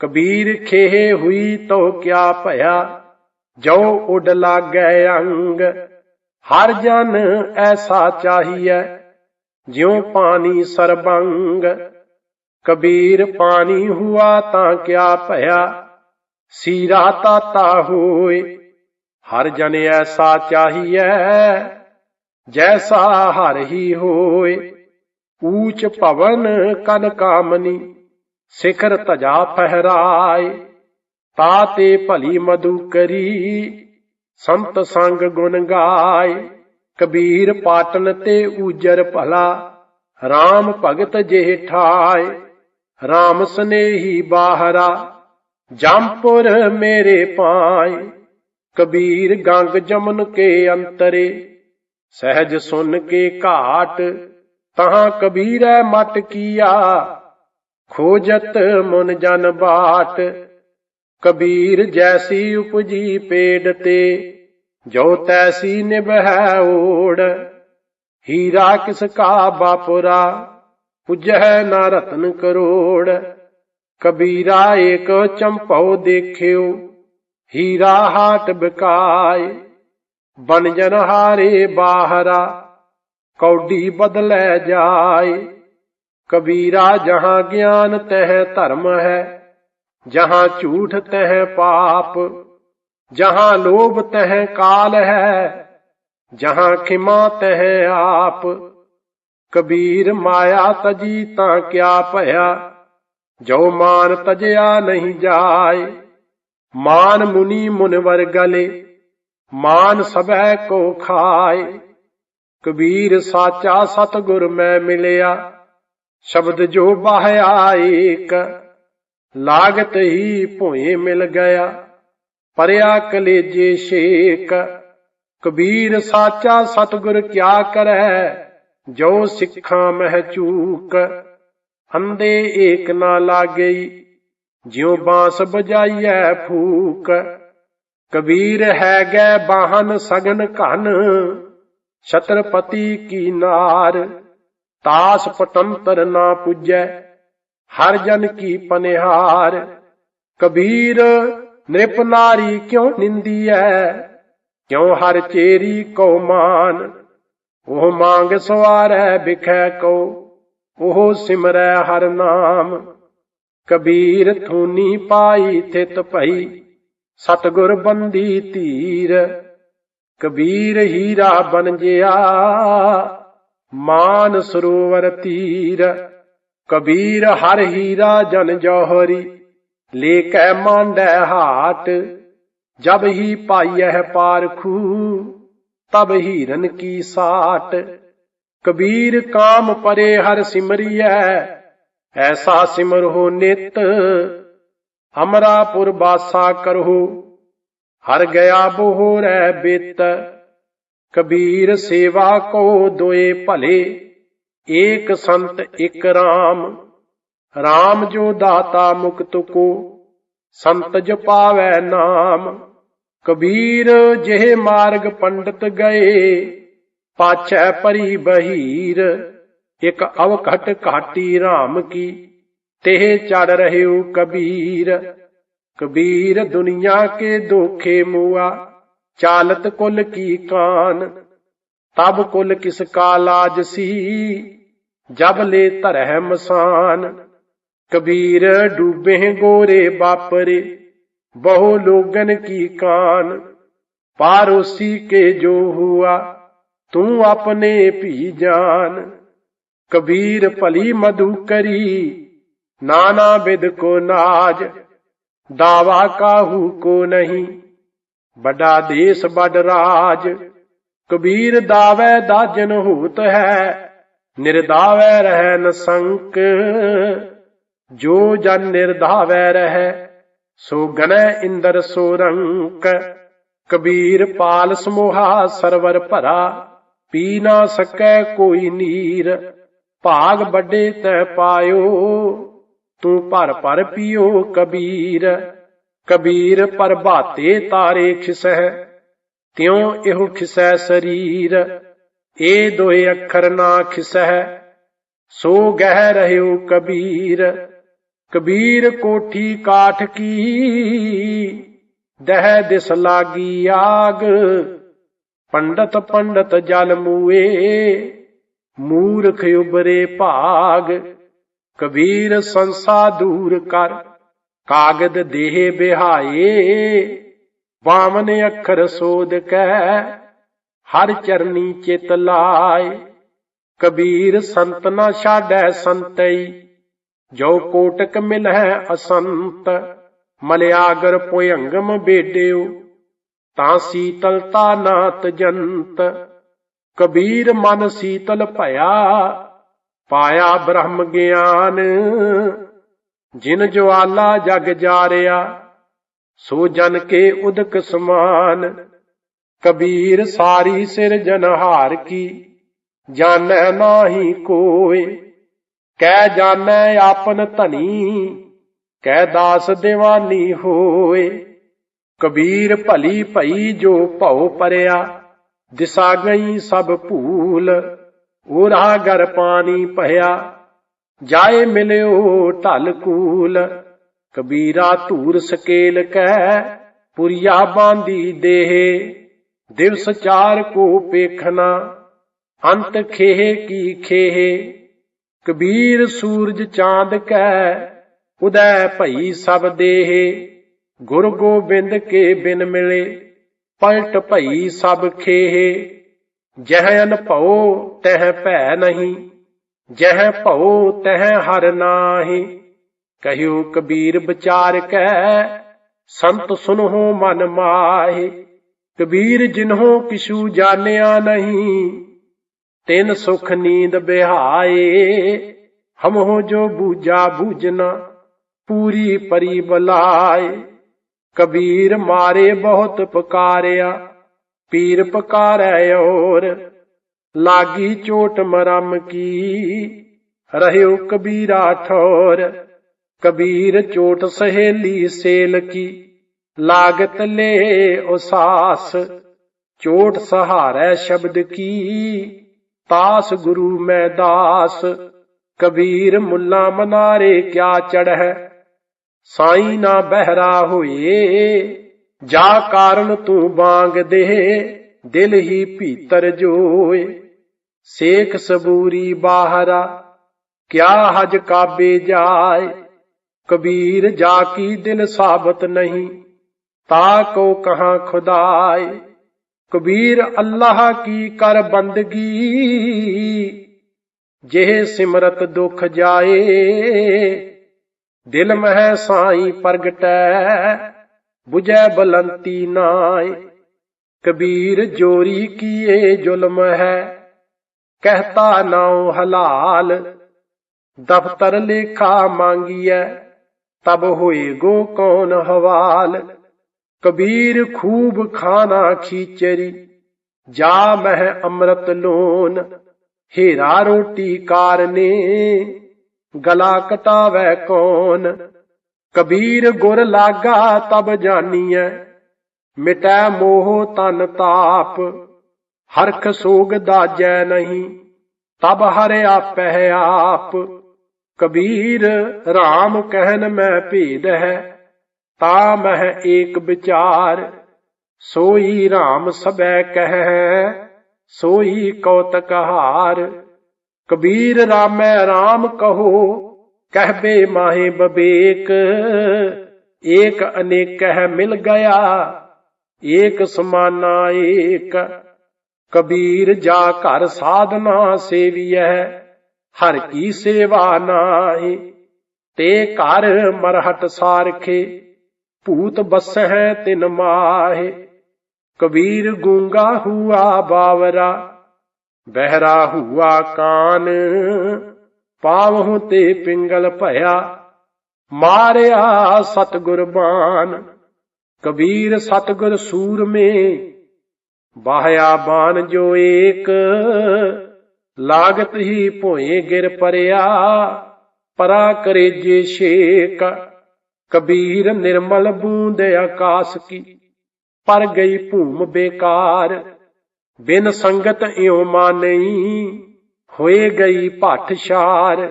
ਕਬੀਰ ਖੇਹ ਹੁਈ ਤੋ ਕਿਆ ਭਇਆ, ਜੋ ਉਡ ਲਾਗੈ ਅੰਗ। ਹਰ ਜਨ ਐਸਾ ਚਾਹੀਐ, ਜਿਉ ਪਾਣੀ ਸਰਬੰਗ। ਕਬੀਰ ਪਾਣੀ ਹੁਆ ਤਾਂ ਕਿਆ ਭਇਆ, ਸੀਰਾ ਤਾਤਾ ਹੋਏ। ਹਰ ਜਨ ਐਸਾ ਚਾਹੀਐ, ਜੈਸਾ ਹਰ ਹੀ ਹੋਏ। ਊਚ ਭਵਨ ਕਨ ਕਾਮਨੀ ਸਿਖਰ ਤਜਾ ਫਹਿਰਾਏ ਤਾਤੇ ਭਲੀ ਮਧੂ ਕਰੀ। ਸੰਤ ਸੰਗ ਗੁਣ ਗਾਏ, ਕਬੀਰ ਪਾਟਨ ਤੇ ਊਜਰ ਭਲਾ। RAM ਭਗਤ ਜੇ ਠਾਏ RAM ਸਨੇਹੀ ਬਾਹਰਾ। ਜੰਪੁਰ ਮੇਰੇ ਪਾਏ, ਕਬੀਰ ਗੰਗ ਜਮਨ ਕੇ ਅੰਤਰੇ। ਸਹਿਜ ਸੁਨ ਕੇ ਘਾਟ, ਤਹਾਂ ਕਬੀਰੈ ਮਟ ਕੀਆ। ਖੋਜਤ ਮਨ ਜਨ ਬਾਟ, ਕਬੀਰ ਜੈਸੀ ਉਪਜੀ ਪੇੜ ਤੇ, ਜੋ ਤੈਸੀ ਨਿਭੈ ਓੜ ਹੀਰਾ ਕਿਸ ਕਾ ਬਾਪੁਰਾ, ਪੁਜਹਿ ਨਾ ਰਤਨ ਕਰੋੜ, ਕਬੀਰਾ ਏਕ ਚੰਪਉ ਦੇਖਿਓ, ਹੀਰਾ ਹਾਟ ਬਕਾਏ ਬਨ ਹਾਰੇ ਬਾਹਰਾ, ਕੌਡੀ ਬਦਲੇ ਜਾਏ। ਕਬੀਰਾ ਜਹਾਂ ਗਿਆਨ ਤਹ ਧਰਮ ਹੈ, ਜਹਾਂ ਝੂਠ ਤਹ ਪਾਪ, ਜਹਾਂ ਲੋਭ ਤਹ ਕਾਲ ਹੈ, ਜਹਾਂ ਖਿਮਾ ਤਹ ਆਪ। ਕਬੀਰ ਮਾਇਆ ਤਜੀ ਤਾਂ ਕਿਆ ਭਇਆ, ਜੋ ਮਾਨ ਤਜਿਆ ਨਹੀਂ ਜਾਏ। ਮਾਨ ਮੁਨੀ ਮੁਨਵਰ ਗਲੇ, ਮਾਨ ਸਭੈ ਕੋ ਖਾਏ। ਕਬੀਰ ਸਾਚਾ ਸਤਗੁਰ ਮੈਂ ਮਿਲਿਆ ਸ਼ਬਦ ਜੋ ਬਾਹਿਆ ਏਕ ਲਾਗਤ ਹੀ ਭੋਏ ਮਿਲ ਗਿਆ। ਪਰਿਆ ਕਲੇਜੇ ਸ਼ੇਕ ਕਬੀਰ ਸਾਚਾ ਸਤਗੁਰ ਕਿਆ ਕਰੈ, ਜੋ ਸਿੱਖਾਂ ਮਹਿ ਚੂਕ। ਅੰਦੇ ਏਕ ਨਾ ਲਾਗਈ ਜਿਉ ਬਾਂਸ ਬਜਾਈਐ ਫੂਕ। ਕਬੀਰ ਹੈ ਗੈ ਬਾਹਨ ਸਗਨ ਘਨ, ਛਤਰਪਤੀ ਕੀ ਨਾਰ। ਤਾਸ ਪਤੰਤਰ ਨਾ ਪੁਜੈ, ਹਰ ਜਨ ਕੀ ਪਨਿਹਾਰ। ਕਬੀਰ ਨਿਰਪ ਨਾਰੀ ਕਿਉ ਨਿੰਦੀਐ? ਕਿਉ ਹਰ ਚੇਰੀ ਕੋ ਮਾਨ? ਉਹ ਮੰਗ ਸਵਾਰੈ ਬਿਖੈ ਕੋ ਉਹ ਸਿਮਰੈ ਹਰ ਨਾਮ। ਕਬੀਰ ਥੂਨੀ ਪਾਈ ਥਿਤ ਭਈ, ਸਤਗੁਰ ਬੰਦੀ ਧੀਰ। ਕਬੀਰ ਹੀਰਾ ਬਨ ਜਿਆ ਮਾਨ ਸਰੋਵਰ ਤੀਰ, ਕਬੀਰ ਹਰ ਹੀਰਾ ਜਨ ਜੋਹਰੀ ਲੈ ਕੈ ਮਾਂਡੈ ਹਾਟ, ਜਬ ਹੀ ਪਾਈਐ ਪਾਰਖੂ, ਤਬ ਹੀਰਨ ਕੀ ਸਾਟ। ਕਬੀਰ ਕਾਮ ਪਰੇ ਹਰ ਸਿਮਰਿਐ, ਐਸਾ ਸਿਮਰ ਹੋ ਨਿਤ, ਅਮਰਾਪੁਰ ਬਾਸਾ ਕਰਹੁ, ਹਰ ਗਿਆ ਬੋਹਰੈ ਬਿਤ। ਕਬੀਰ ਸੇਵਾ ਕੋ ਦੋਏ ਭਲੇ, ਏਕ ਸੰਤ ਇਕ ਰਾਮ। ਰਾਮ ਜੋ ਦਾਤਾ ਮੁਕਤ ਕੋ, ਸੰਤ ਜਪਾਵੈ ਨਾਮ। ਕਬੀਰ ਜਿਹੇ ਮਾਰਗ ਪੰਡਤ ਗਏ, ਪਾਛੈ ਪਰੀ ਬਹੀਰ। ਇਕ ਅਵਕਟ ਘਾਟੀ ਰਾਮ ਕੀ, ਤੇਹ ਚੜ ਰਹਿਓ ਕਬੀਰ। ਕਬੀਰ ਦੁਨੀਆ ਕੇ ਦੋਖੇ ਮੂਆ چالت کل کی کان تب کل کس کا لاج سی جب لے ترہ مسان کبیر ڈوبے گورے باپرے بہو لوگن کی کان پاروسی کے جو ہوا تو اپنے پی جان کبیر پلی مدو کری نانا بد کو ناج دعویٰ کا ہو کو نہیں ਵੱਡਾ ਦੇਸ ਵੱਡ ਰਾਜ, ਕਬੀਰ ਦਾਵੇ ਦਾਜਨ ਹੂਤ ਹੈ, ਨਿਰਦਾਵੇ ਰਹਿ ਨਸੰਕ। ਜੋ ਜਨ ਨਿਰਦਾਵੇ ਰਹਿ, ਸੋ ਗਨੈ ਇੰਦਰ ਸੋ ਰੰਕ। ਕਬੀਰ ਪਾਲ ਸਮੋਹਾ ਸਰਵਰ ਭਰਾ, ਪੀ ਨਾ ਸਕੈ ਕੋਈ ਨੀਰ। ਭਾਗ ਵੱਡੇ ਤੈ ਪਾਇਓ, ਤੂੰ ਭਰ ਭਰ ਪੀਓ ਕਬੀਰ। ਕਬੀਰ ਪ੍ਰਭਾਤੇ ਤਾਰੇ ਖਿਸਹਿ, ਤਿਉ ਇਹੋ ਖਿਸੈ ਸਰੀਰ, ਇਹ ਦੋਏ ਅੱਖਰ ਨਾ ਖਿਸਹਿ, ਸੋ ਗਹਿ ਰਹਿਓ ਕਬੀਰ ਕਬੀਰ ਕੋਠੀ ਕਾਠ ਕੀ, ਦਹਿ ਦਿਸ ਲਾਗੀ ਆਗ, ਪੰਡਤ ਪੰਡਤ ਜਲ ਮੂਏ, ਮੂਰਖ ਉਬਰੇ ਭਾਗ, ਕਬੀਰ ਸੰਸਾ ਦੂਰ ਕਰ। ਕਾਗਦ ਦੇਹ ਬਿਹਾਏ ਬਾਮਨ ਅੱਖਰ ਸੋਧ ਕੈ, ਹਰ ਚਰਨੀ ਚਿਤ ਲਾਏ ਕਬੀਰ ਸੰਤ ਨਾ ਛਾੜੈ ਸੰਤਈ, ਜੋ ਕੋਟਕ ਮਿਲਹਿ ਅਸੰਤ। ਮਲਿਆਗਰ ਭੁਯੰਗਮ ਬੇਡਿਓ ਤਾਂ ਸੀਤਲਤਾ ਨਾਤ ਜੰਤ। ਕਬੀਰ ਮਨ ਸੀਤਲ ਭਇਆ, ਪਾਇਆ ਬ੍ਰਹਮ ਗਿਆਨ। ਜਿਨ ਜਵਾਲਾ ਜਗ ਜਾਰਿਆ, ਸੋ ਜਨ ਕੇ ਉਦਕ ਸਮਾਨ। ਕਬੀਰ ਸਾਰੀ ਸਿਰ ਜਨਹਾਰ ਕੀ, ਜਾਣੈ ਨਾਹੀ ਕੋਏ ਕਹਿ ਜਾਣੈ ਆਪਨ ਧਨੀ ਕਹਿ ਦਾਸ ਦੀਵਾਨੀ ਹੋਏ ਕਬੀਰ ਭਲੀ ਭਈ ਜੋ ਭਉ ਪਰਿਆ, ਦਿਸਾ ਗਈ ਸਭ ਭੂਲ। ਉਰਾ ਗਰ ਪਾਣੀ ਭਇਆ ਜਾਏ ਮਿਲਿਓ ਢਲ ਕੂਲ, ਕਬੀਰਾ ਧੂਰ ਸਕੇਲ ਕਹਿ ਪੁਰੀਆ ਬਾਂਦੀ ਦੇਹ, ਦਿਵਸ ਚਾਰ ਕੋ ਪੇਖਣਾ, ਅੰਤ ਖੇਹ ਕੀ ਖੇਹ, ਕਬੀਰ ਸੂਰਜ ਚਾਂਦ ਕੈ, ਉਦੈ ਭਈ ਸਭ ਦੇਹ, ਗੁਰ ਗੋਬਿੰਦ ਕੇ ਬਿਨ ਮਿਲੇ, ਪਲਟ ਭਈ ਸਭ ਖੇਹ, ਜਹ ਅਨ ਭਉ ਤਹ ਭੈ ਨਹੀਂ। ਜਹ ਭਉ ਤਹ ਹਰ ਨਾਹੀ, ਕਹਿਓ ਕਬੀਰ ਵਿਚਾਰ ਕੈ, ਸੰਤ ਸੁਨਹੁ ਮਨ ਮਾਹੇ, ਕਬੀਰ ਜਿਨਹੁ ਕਿਛੂ ਜਾਣਿਆ ਨਹੀਂ, ਤਿਨ ਸੁਖ ਨੀਂਦ ਬਿਹਾਏ ਹਮੋ ਜੋ ਬੂਜਾ ਬੂਜਨਾ ਪੂਰੀ ਪਰੀ ਬਲਾਏ। ਕਬੀਰ ਮਾਰੇ ਬਹੁਤ ਪਕਾਰਿਆ, ਪੀਰ ਪੁਕਾਰੈ ਔਰ ਲਾਗੀ ਚੋਟ ਮਰਮ ਕੀ ਰਹਿਓ ਕਬੀਰਾ ਠੋਰ ਕਬੀਰ ਚੋਟ ਸਹੇਲੀ ਸੇਲ ਕੀ ਲਾਗਤ ਲੈ ਉਸਾਸ ਚੋਟ ਸਹਾਰੈ ਸ਼ਬਦ ਕੀ ਤਾਸ ਗੁਰੂ ਮੈਂ ਦਾਸ ਕਬੀਰ ਮੁੱਲਾ ਮਨਾਰੇ ਕਿਆ ਚੜ੍ਹੈ ਸਾਈ ਨਾ ਬਹਿਰਾ ਹੋਏ ਜਾ ਕਾਰਨ ਤੂੰ ਬਾਂਗ ਦੇ ਦਿਲ ਹੀ ਭੀਤਰ ਜੋਏ ਸੇਖ ਸਬੂਰੀ ਬਾਹਰਾ, ਕਿਆ ਹਜ ਕਾਬੇ ਜਾਏ? ਕਬੀਰ ਜਾ ਕੀ ਦਿਲ ਸਾਬਤ ਨਹੀਂ, ਤਾ ਕੋ ਕਹਾਂ ਖੁਦਾਏ? ਕਬੀਰ ਅੱਲਾਹ ਕੀ ਕਰ ਬੰਦਗੀ? ਜਿਹ ਸਿਮਰਤ ਦੁਖ ਜਾਏ, ਦਿਲ ਮਹਿ ਸਾਈ ਪ੍ਰਗਟੈ 부ਜੈ ਬਲੰਤੀ ਨਾਏ। ਕਬੀਰ ਜੋਰੀ ਕੀਏ ਜ਼ੁਲਮ ਹੈ ਕਹਤਾ ਨਾਉ ਹਲਾਲ, ਦਫਤਰ ਲੇਖਾ ਮੰਗੀਐ, ਤਬ ਹੋਏ ਗੋ ਕੌਣ ਹਵਾਲ? ਕਬੀਰ ਖੂਬ ਖਾਣਾ ਖੀਚਰੀ, ਜਾ ਮਹਿ ਅੰਮ੍ਰਿਤ ਲੋਨ, ਹੀਰਾ ਰੋਟੀ ਕਾਰਨੇ, ਗਲਾ ਕਟਾਵੇ ਕੌਣ? ਕਬੀਰ ਗੁਰ ਲਾਗਾ ਤਬ ਜਾਨੀਐ, ਮਿਟੈ ਮੋਹ ਤਨ ਤਾਪ ਹਰਖ ਸੋਗ ਦਾਜੈ ਨਹੀਂ, ਤਬ ਹਰਿ ਆਪਹਿ ਆਪ। ਕਬੀਰ RAM ਕਹਿਨ ਮੈਂ ਭੇਦ ਹੈ, ਤਾ ਮਹਿ ਏਕ ਵਿਚਾਰ। ਸੋਈ RAM ਸਬੈ ਕਹਿ, ਸੋਈ ਕੌਤਕ ਹਾਰ। ਕਬੀਰ ਰਾਮੈ RAM ਕਹੋ ਕਹਿਬੇ ਮਾਹੇ ਬਬੇਕ। ਏਕ ਅਨੇਕ ਹੈ ਮਿਲ ਗਿਆ, ਏਕ ਸਮਾਨਾ ਏਕ। ਕਬੀਰ ਜਾ ਘਰ ਸਾਧਨਾ ਸੇਵੀਐ, ਹਰ ਕੀ ਸੇਵਾ ਨਾਹੀ। ਤੇ ਘਰ ਮਰਹਟ ਸਾਰਖੇ, ਭੂਤ ਬਸਹਿ ਤਿਨ ਮਾਹੇ। ਕਬੀਰ ਗੂੰਗਾ ਹੁਆ ਬਾਵਰਾ, ਬਹਿਰਾ ਹੁਆ ਕਾਨ। ਪਾਵਹੁ ਤੇ ਪਿੰਗਲ ਭਇਆ, ਮਾਰਿਆ ਸਤਗੁਰ ਬਾਣ ਕਬੀਰ ਸਤਗੁਰ ਸੂਰਮੇ ਬਾਹਿਆ ਬਾਣ ਜੋ ਏਕ, ਲਾਗਤ ਹੀ ਭੋਏ ਗਿਰ ਪਰਿਆ, ਪਰਾ ਕਰੇ ਜੇ ਛੇਕ, ਕਬੀਰ ਨਿਰਮਲ ਬੂੰਦ ਆਕਾਸ ਕੀ, ਪਰ ਗਈ ਭੂਮ ਬੇਕਾਰ, ਬਿਨ ਸੰਗਤ ਇਉ ਮਾਨਈ, ਹੋਏ ਗਈ ਭੱਠ ਛਾਰ